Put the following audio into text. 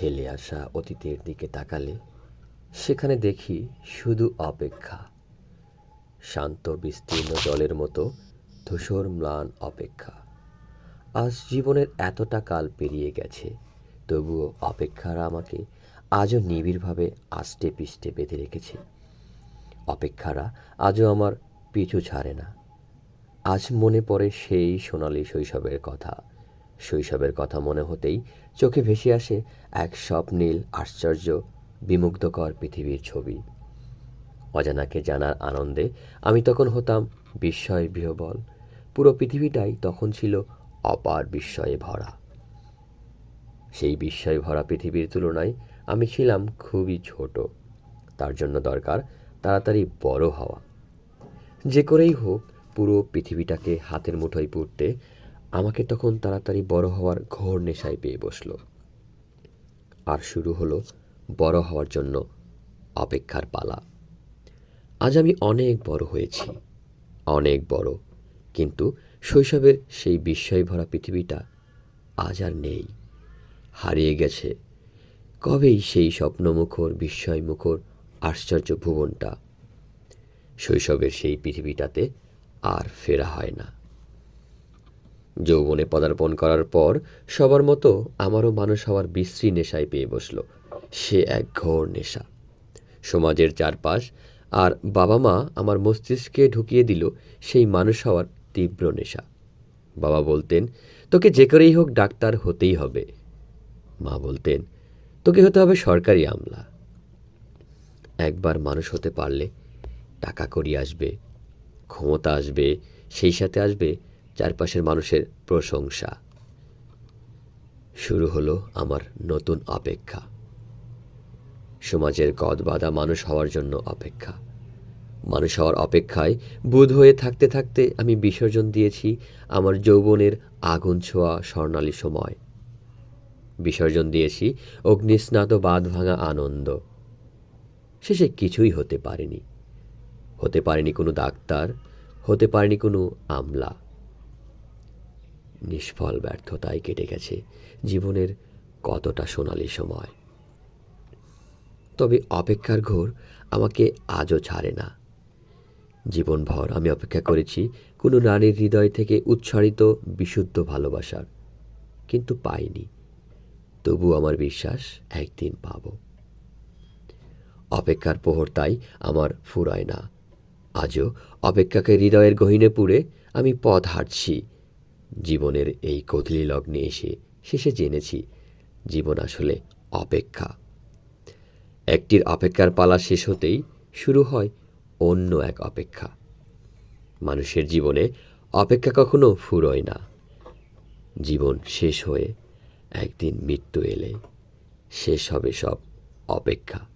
ফেলে আসা অতীতের দিকে তাকালে সেখানে দেখি শুধু অপেক্ষা। শান্ত, বিস্তীর্ণ জলের মতো ধূসর ম্লান অপেক্ষা। আজ জীবনের এতটা কাল পেরিয়ে গেছে, তবুও অপেক্ষারা আমাকে আজও নিবিড়ভাবে আষ্টে পিষ্টে বেঁধে রেখেছে। অপেক্ষারা আজও আমার পিছু ছাড়ে না। আজ মনে পড়ে সেই সোনালি শৈশবের কথা। শৈশবের কথা মনে হতেই চোখে ভেসে আসে এক স্বপ্নীল, আশ্চর্য, বিমুগ্ধকর পৃথিবীর ছবি। অজানাকে জানার আনন্দে আমি তখন হতাম বিস্ময় বিহবল। পুরো পৃথিবীটাই তখন ছিল অপার বিস্ময়ে ভরা। সেই বিস্ময় ভরা পৃথিবীর তুলনায় আমি ছিলাম খুবই ছোট। তার জন্য দরকার তাড়াতাড়ি বড় হওয়া। যে করেই হোক পুরো পৃথিবীটাকে হাতের মুঠোয় পুড়তে আমাকে তখন তাড়াতাড়ি বড় হওয়ার ঘোর নেশায় পেয়ে বসল। আর শুরু হলো বড় হওয়ার জন্য অপেক্ষার পালা। আজ আমি অনেক বড় হয়েছি, অনেক বড়, কিন্তু শৈশবের সেই বিস্ময় ভরা পৃথিবীটা আজ আর নেই। হারিয়ে গেছে কবেই সেই স্বপ্নমুখর, বিস্ময়মুখর, আশ্চর্য ভুবনটা। শৈশবের সেই পৃথিবীটাতে আর ফেরা হয় না। যৌবনে পদার্পণ করার পর সবার মতো আমারও মানুষ হওয়ার বিশ্রী নেশায় পেয়ে বসল। সে এক ঘোর নেশা। সমাজের চারপাশ আর বাবা মা আমার মস্তিষ্কে ঢুকিয়ে দিল সেই মানুষ হওয়ার তীব্র নেশা। বাবা বলতেন, তোকে যে করেই হোক ডাক্তার হতেই হবে। মা বলতেন, তোকে হতে হবে সরকারি আমলা। একবার মানুষ হতে পারলে টাকা করি আসবে, ক্ষমতা আসবে, সেই সাথে আসবে চারপাশের মানুষের প্রশংসা। শুরু হলো আমার নতুন অপেক্ষা। সমাজের গদ বাঁধা মানুষ হওয়ার জন্য অপেক্ষা। মানুষ হওয়ার অপেক্ষায় বুধ হয়ে থাকতে থাকতে আমি বিসর্জন দিয়েছি আমার যৌবনের আগুন ছোঁয়া স্বর্ণালী সময়। বিসর্জন দিয়েছি অগ্নিস্নাত বাদ ভাঙা আনন্দ। শেষে কিছুই হতে পারেনি। হতে পারেনি কোনো ডাক্তার, হতে পারেনি কোনো আমলা। নিষ্ফল ব্যর্থতায় কেটে গেছে জীবনের কতটা সোনালি সময়। তবে অপেক্ষার ঘোর আমাকে আজও ছাড়ে না। জীবনভর আমি অপেক্ষা করেছি কোনো নারীর হৃদয় থেকে উচ্ছারিত, বিশুদ্ধ ভালোবাসার, কিন্তু পাইনি। তবু আমার বিশ্বাস একদিন পাব। অপেক্ষার প্রহর তাই আমার ফুরায় না। আজও অপেক্ষাকে হৃদয়ের গহীনে পুড়ে আমি পথ হাঁটছি। জীবনের এই কদলি লগ্নে এসে শেষে জেনেছি জীবন আসলে অপেক্ষা। একটির অপেক্ষার পালা শেষ হতেই শুরু হয় অন্য এক অপেক্ষা। মানুষের জীবনে অপেক্ষা কখনো ফুরোয় না। জীবন শেষ হয়ে একদিন মৃত্যু এলে, শেষ হবে সব অপেক্ষা।